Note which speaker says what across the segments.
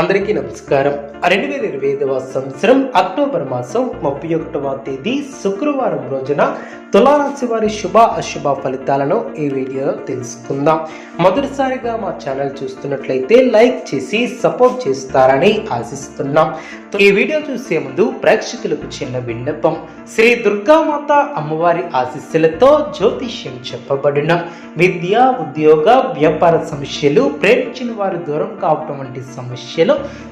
Speaker 1: అందరికీ నమస్కారం. రెండు వేల ఇరవై ఐదవ సంవత్సరం అక్టోబర్ మాసం ముప్పై ఒకటవ తేదీ శుక్రవారం రోజున తులారాశి వారి శుభ అశుభ ఫలితాలను ఈ వీడియోలో తెలుసుకుందాం. మొదటిసారిగా మా ఛానల్ చూస్తున్నట్లయితే లైక్ చేసి సపోర్ట్ చేస్తారని ఆశిస్తున్నాం. ఈ వీడియో చూసే ముందు ప్రేక్షకులకు చిన్న విన్నపం. శ్రీ దుర్గామాత అమ్మవారి ఆశీస్సులతో జ్యోతిష్యం చెప్పబడిన విద్య ఉద్యోగ వ్యాపార సమస్యలు ప్రేమించిన వారు దూరం కావటం వంటి సమస్యలు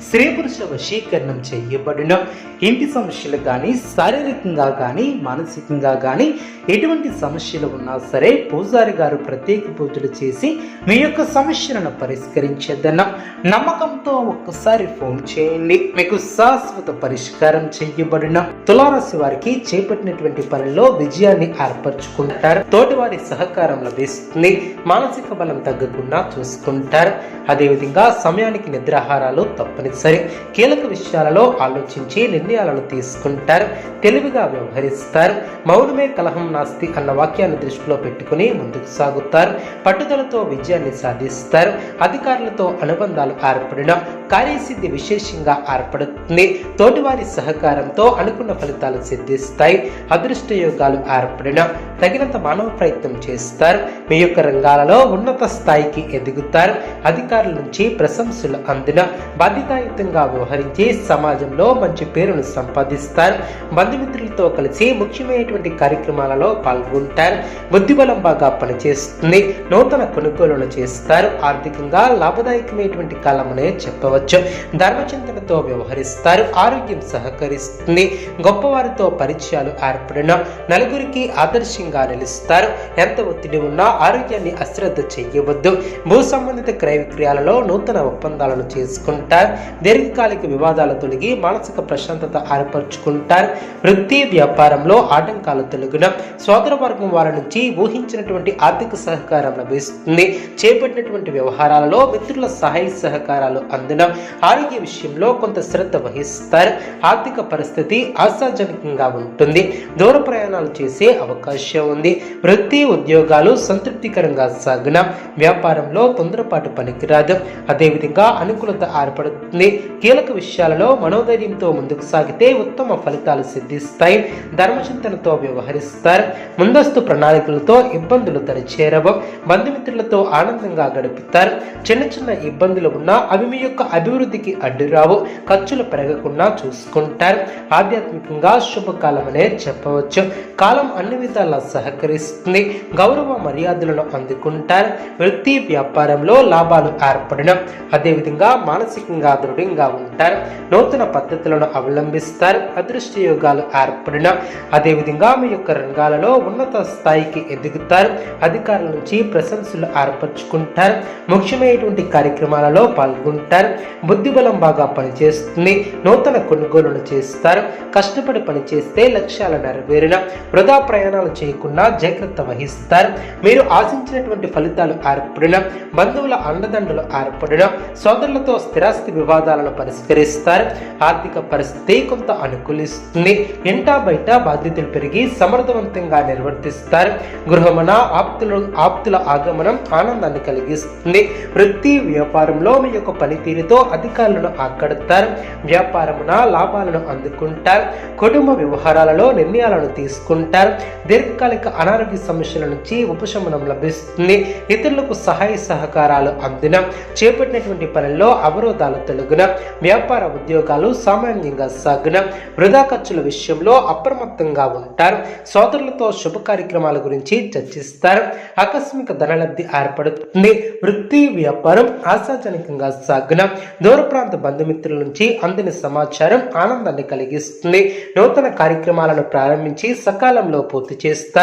Speaker 1: స్త్రీ పురుష వశీకరణం చేయబడిన. ఇంటి సమస్యలు కానీ శారీరకంగా కానీ మానసికంగా కానీ ఎటువంటి సమస్యలు ఉన్నా సరే పూజారి గారు ప్రత్యేక పూజలు చేసి మీ యొక్క సమస్యలను పరిష్కరించేదన్న నమ్మకంతో ఒక్కసారి ఫోన్ చేయండి. మీకు శాశ్వత పరిష్కారం చేయబడిన. తులారాశి వారికి చేపట్టినటువంటి పనుల్లో విజయాన్ని ఏర్పరచుకుంటారు. తోటివారి సహకారం లభిస్తుంది. మానసిక బలం తగ్గకుండా చూసుకుంటారు. అదేవిధంగా సమయానికి నిద్రాహారాలు తప్పనిసరి. కీలక విషయాలలో ఆలోచించి నిర్ణయాలను తీసుకుంటారు. తెలివిగా వ్యవహరిస్తారు. మౌనమే కలహం నాస్తి అన్న వాక్యాన్ని దృష్టిలో పెట్టుకుని ముందుకు సాగుతారు. పట్టుదలతో విజయాన్ని సాధిస్తారు. అధికారులతో అనుబంధాలు ఏర్పడిన కార్యసిద్ధి విశేషంగా ఏర్పడుతుంది. తోటివారి సహకారంతో అనుకున్న ఫలితాలు సిద్ధిస్తాయి. అదృష్ట యోగాలు ఏర్పడిన తగినంత మానవ ప్రయత్నం చేస్తారు. మీ యొక్క రంగాలలో ఉన్నత స్థాయికి ఎదుగుతారు. అధికారుల నుంచి ప్రశంసలు అందిన బాధ్యతాయుతంగా వ్యవహరించి సమాజంలో మంచి పేరును సంపాదిస్తారు. బంధుమిత్రులతో కలిసి ముఖ్యమైనటువంటి కార్యక్రమాలలో పాల్గొంటారు. బుద్ధిబలం బాగా పనిచేస్తుంది. నూతన కొనుగోలులు చేస్తారు. ఆర్థికంగా లాభదాయకమైనటువంటి కాలమనే చెప్పవచ్చు. ధర్మచింతనతో వ్యవహరిస్తారు. ఆరోగ్యం సహకరిస్తుంది. గొప్పవారితో పరిచయాలు ఏర్పడిన నలుగురికి ఆదర్శంగా నిలుస్తారు. ఎంత ఒత్తిడి ఉన్నా ఆరోగ్యాన్ని అశ్రద్ధ చేయవద్దు. భూ సంబంధిత క్రయ విక్రయాలలో నూతన ఒప్పందాలను చేసుకుంటారు. దీర్ఘకాలిక వివాదాలు తొలగి మానసిక ప్రశాంతత ఏర్పరచుకుంటారు. వృత్తి వ్యాపారంలో ఆటంకాలు తొలగిన సోదర వర్గం వారి నుంచి ఊహించినటువంటి ఆర్థిక సహకారం లభిస్తుంది. చేపట్టినటువంటి వ్యవహారాలలో మిత్రుల సహాయ సహకారాలు అందిన ఆరోగ్య విషయంలో కొంత శ్రద్ధ వహిస్తారు. ఆర్థిక పరిస్థితి ఆశాజనకంగా ఉంటుంది. దూర ప్రయాణాలు చేసే అవకాశం ఉంది. వృత్తి ఉద్యోగాలు సంతృప్తికరంగా సాగిన వ్యాపారంలో తొందరపాటు పనికిరాదు. అదేవిధంగా అనుకూలత ఏర్పడుతుంది. కీలక విషయాలలో మనోధైర్యంతో ముందుకు సాగితే ఉత్తమ ఫలితాలు సిద్ధిస్తాయి. ధర్మచింతనతో వ్యవహరిస్తారు. ముందస్తు ప్రణాళికలతో ఇబ్బందులు దరిచేరవు బంధుమిత్రులతో ఆనందంగా గడుపుతారు. చిన్న చిన్న ఇబ్బందులు ఉన్నా అవి మీ యొక్క అభివృద్ధికి అడ్డురావు. ఖర్చులు పెరగకుండా చూసుకుంటారు. ఆధ్యాత్మికంగా శుభకాలం అనే చెప్పవచ్చు. కాలం అన్ని విధాలా సహకరిస్తుంది. గౌరవ మర్యాదలను అందుకుంటారు. వృత్తి వ్యాపారంలో లాభాలు ఏర్పడడం. అదేవిధంగా మానసికంగా దృఢంగా ఉంటారు. నూతన పద్ధతులను అవలంబిస్తారు. అదృష్ట యోగాలు ఏర్పడిన అదేవిధంగా మీ యొక్క రంగాలలో ఉన్నత స్థాయికి ఎదుగుతారు. అధికారుల నుంచి ప్రశంసలు ఏర్పరచుకుంటారు. ముఖ్యమైనటువంటి కార్యక్రమాలలో పాల్గొంటారు. బుద్ధిబలం బాగా పనిచేస్తుంది. నూతన కొనుగోలును చేస్తారు. కష్టపడి పనిచేస్తే లక్ష్యాలు నెరవేరిన వృధా ప్రయాణాలు చేయకుండా జాగ్రత్త వహిస్తారు. మీరు ఆశించినటువంటి ఫలితాలు ఏర్పడిన బంధువుల అండదండలు ఏర్పడిన సోదరులతో స్థిరాస్తి వివాదాలను పరిష్కరిస్తారు. ఆర్థిక పరిస్థితి కొంత అనుకూలిస్తుంది. ఇంటా బయట బాధ్యతలు పెరిగి సమర్థవంతంగా నిర్వర్తిస్తారు. గృహమన ఆప్తులు ఆప్తుల ఆగమనం ఆనందాన్ని కలిగిస్తుంది. వృత్తి వ్యాపారంలో మీ యొక్క పనితీరుతో అధికారులను ఆకడతారు. వ్యాపారమున లాభాలను అందుకుంటారు. కుటుంబ వ్యవహారాలలో నిర్ణయాలను తీసుకుంటారు. దీర్ఘ దీర్ఘకాలిక అనారోగ్య సమస్యల నుంచి ఉపశమనం లభిస్తుంది. ఇతరులకు సహాయ సహకారాలు అందిన చేపట్టినటువంటి పనుల్లో అవరోధాలు తొలగిన వ్యాపార ఉద్యోగాలు సామాన్యంగా సాగిన వృధా ఖర్చుల విషయంలో అప్రమత్తంగా ఉంటారు. సోదరులతో శుభ కార్యక్రమాల గురించి చర్చిస్తారు. ఆకస్మిక ధనలబ్ధి ఏర్పడుతుంది. వృత్తి వ్యాపారం ఆశాజనకంగా సాగిన దూర ప్రాంత బంధుమిత్రుల నుంచి అందిన సమాచారం ఆనందాన్ని కలిగిస్తుంది. నూతన కార్యక్రమాలను ప్రారంభించి సకాలంలో పూర్తి చేస్తారు.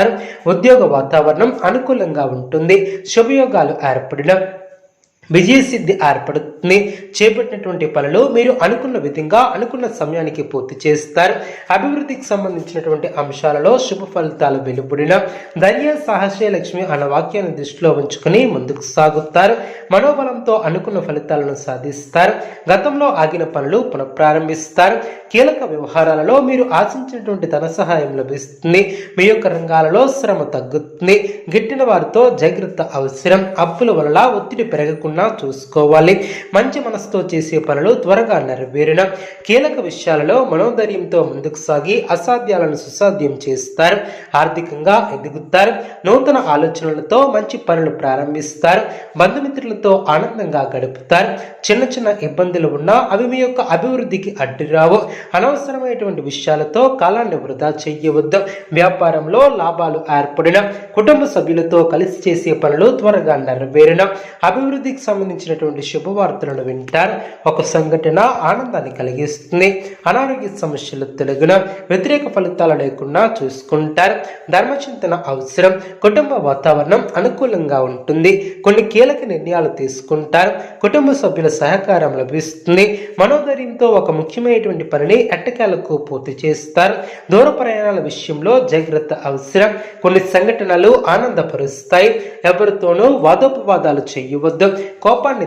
Speaker 1: ఉద్యోగ వాతావరణం అనుకూలంగా ఉంటుంది. శుభయోగాలు ఏర్పడిన విజయసిద్ధి జరుగుతుంది. చేపట్టినటువంటి పనులు మీరు అనుకున్న విధంగా అనుకున్న సమయానికి పూర్తి చేస్తారు. అభివృద్ధికి సంబంధించినటువంటి అంశాలలో శుభ ఫలితాలు వెలువడిన ధైర్య సాహసే లక్ష్మి అన్న వాక్యాన్ని దృష్టిలో ఉంచుకుని ముందుకు సాగుతారు. మనోబలంతో అనుకున్న ఫలితాలను సాధిస్తారు. గతంలో ఆగిన పనులు పునఃప్రారంభిస్తారు. కీలక వ్యవహారాలలో మీరు ఆశించినటువంటి ధన సహాయం లభిస్తుంది. మీ యొక్క రంగాలలో శ్రమ తగ్గుతుంది. గిట్టిన వారితో జాగ్రత్త అవసరం. అప్పుల వల్ల ఒత్తిడి పెరగకుండా చూసుకోవాలి. మంచి మనసుతో చేసే పనులు త్వరగా నెరవేరిన కీలక విషయాలలో మనోధైర్యంతో ముందుకు సాగి అసాధ్యాలను సుసాధ్యం చేస్తారు. ఆర్థికంగా ఎదుగుతారు. నూతన ఆలోచనలతో మంచి పనులు ప్రారంభిస్తారు. బంధుమిత్రులతో ఆనందంగా గడుపుతారు. చిన్న చిన్న ఇబ్బందులు ఉన్నా అవి మీ యొక్క అభివృద్ధికి అడ్డురావు అనవసరమైనటువంటి విషయాలతో కాలాన్ని వృధా చేయవద్దు. వ్యాపారంలో లాభాలు ఏర్పడిన కుటుంబ సభ్యులతో కలిసి చేసే పనులు త్వరగా నెరవేరిన అభివృద్ధికి సంబంధించినటువంటి వార్తలను వింటారు. ఒక సంఘటన ఆనందాన్ని కలిగిస్తుంది. అనారోగ్య సమస్యలు తొలగిన వ్యతిరేక ఫలితాలు లేకుండా చూసుకుంటారు. ధర్మచింతన అవసరం. కుటుంబ వాతావరణం అనుకూలంగా ఉంటుంది. కొన్ని కీలక నిర్ణయాలు తీసుకుంటారు. కుటుంబ సభ్యుల సహకారం లభిస్తుంది. మనోధైర్యంతో ఒక ముఖ్యమైనటువంటి పనిని ఎట్టకేలకు పూర్తి చేస్తారు. దూర ప్రయాణాల విషయంలో జాగ్రత్త అవసరం. కొన్ని సంఘటనలు ఆనందపరుస్తాయి. ఎవరితోనూ వాదోపవాదాలు చేయవద్దు. కోపాన్ని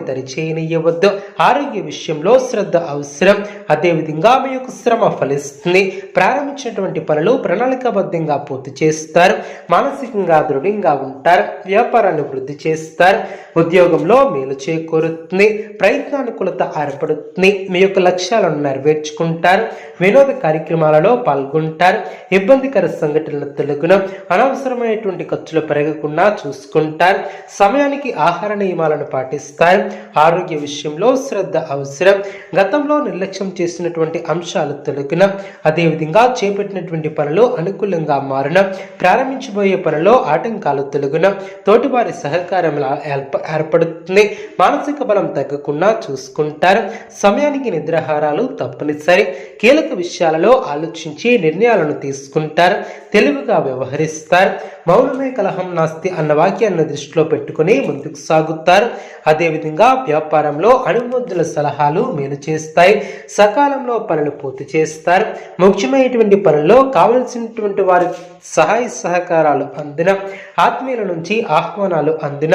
Speaker 1: దరిచేయనియవద్దు ఆరోగ్య విషయంలో శ్రద్ధ అవసరం. అదేవిధంగా మీ యొక్క శ్రమ ఫలిస్తుంది. ప్రారంభించినటువంటి పనులు ప్రణాళికాబద్ధంగా పూర్తి చేస్తారు. మానసికంగా దృఢంగా ఉంటారు. వ్యాపారాన్ని వృద్ధి చేస్తారు. ఉద్యోగంలో మేలు చేకూరుతుంది. ప్రయత్నానుకూలత ఏర్పడుతుంది. మీ యొక్క లక్ష్యాలను నెరవేర్చుకుంటారు. వినోద కార్యక్రమాలలో పాల్గొంటారు. ఇబ్బందికర సంఘటనల తొలగున అనవసరమైనటువంటి ఖర్చులు పెరగకుండా చూసుకుంటారు. సమయానికి ఆహార నియమాలను పాటిస్తారు. ఆరోగ్య విషయంలో శ్రద్ధ అవసరం. గతంలో నిర్లక్ష్యం చేసినటువంటి అంశాలు తొలగిన అదేవిధంగా చేపట్టినటువంటి పనులు అనుకూలంగా మారిన ప్రారంభించబోయే పనిలో ఆటంకాలు తొలగిన తోటివారి సహకారం ఏర్ప- ఏర్పడుతుంది. మానసిక బలం తగ్గకుండా చూసుకుంటారు. సమయానికి నిద్రాహారాలు తప్పనిసరి. కీలక విషయాలలో ఆలోచించి నిర్ణయాలను తీసుకుంటారు. తెలివిగా వ్యవహరిస్తారు. మౌనమే కలహం నాస్తి అన్న వాక్యాన్ని దృష్టిలో పెట్టుకుని ముందుకు సాగుతారు. అదేవిధంగా వ్యాపారంలో అనుమతుల సలహాలు మేలు చేస్తాయి. సకాలంలో పనులు పూర్తి చేస్తారు. ముఖ్యమైనటువంటి పనుల్లో కావలసినటువంటి వారి సహాయ సహకారాలు అందిన ఆత్మీయుల నుంచి ఆహ్వానాలు అందిన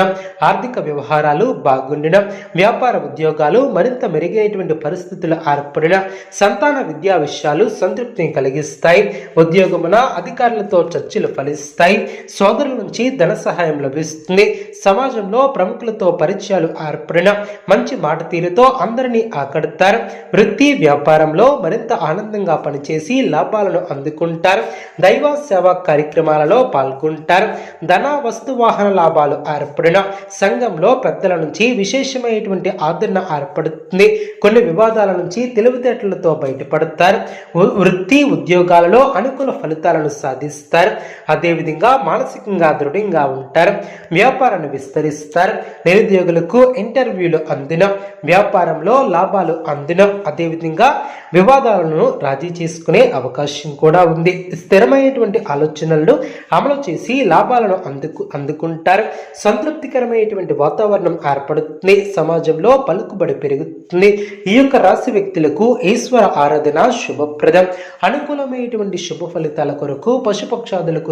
Speaker 1: ఆర్థిక వ్యవహారాలు బాగుండిన వ్యాపార ఉద్యోగాలు మరింత మెరుగైనటువంటి పరిస్థితులు ఏర్పడిన సంతాన విద్యా విషయాలు సంతృప్తిని కలిగిస్తాయి. ఉద్యోగమున అధికారులతో చర్చలు ఫలిస్తాయి. సోదరుల నుంచి ధన సహాయం లభిస్తుంది. సమాజంలో ప్రముఖులతో పరిచయాలు ఏర్పడిన మంచి మాట తీరుతో అందరినీ ఆకడతారు. వృత్తి వ్యాపారంలో మరింత ఆనందంగా పనిచేసి లాభాలను అందుకుంటారు. దైవ సేవా కార్యక్రమాలలో పాల్గొంటారు. ధన వస్తు వాహన లాభాలు ఏర్పడిన సంఘంలో పెద్దల నుంచి విశేషమైనటువంటి ఆదరణ ఏర్పడుతుంది. కొన్ని వివాదాల నుంచి తెలివితేటలతో బయటపడతారు. వృత్తి ఉద్యోగాలలో అనుకూల ఫలితాలను సాధిస్తారు. అదేవిధంగా మానసికంగా దృఢంగా ఉంటారు. వ్యాపారాన్ని విస్తరిస్తారు. నిరుద్యోగులకు ఇంటర్వ్యూలు అందిన. వ్యాపారంలో లాభాలు అందిన. అదేవిధంగా వివాదాలను రాజీ చేసుకునే అవకాశం కూడా ఉంది. స్థిరమైనటువంటి ఆలోచనలను అమలు చేసి లాభాలను అందుకు అందుకుంటారు. సంతృప్తికరమైనటువంటి వాతావరణం ఏర్పడుతుంది. సమాజంలో పలుకుబడి పెరుగుతుంది. ఈ యొక్క రాశి వ్యక్తులకు ఈశ్వర ఆరాధన శుభప్రదం. అనుకూలమైనటువంటి శుభ ఫలితాల కొరకు పశుపక్షాదులకు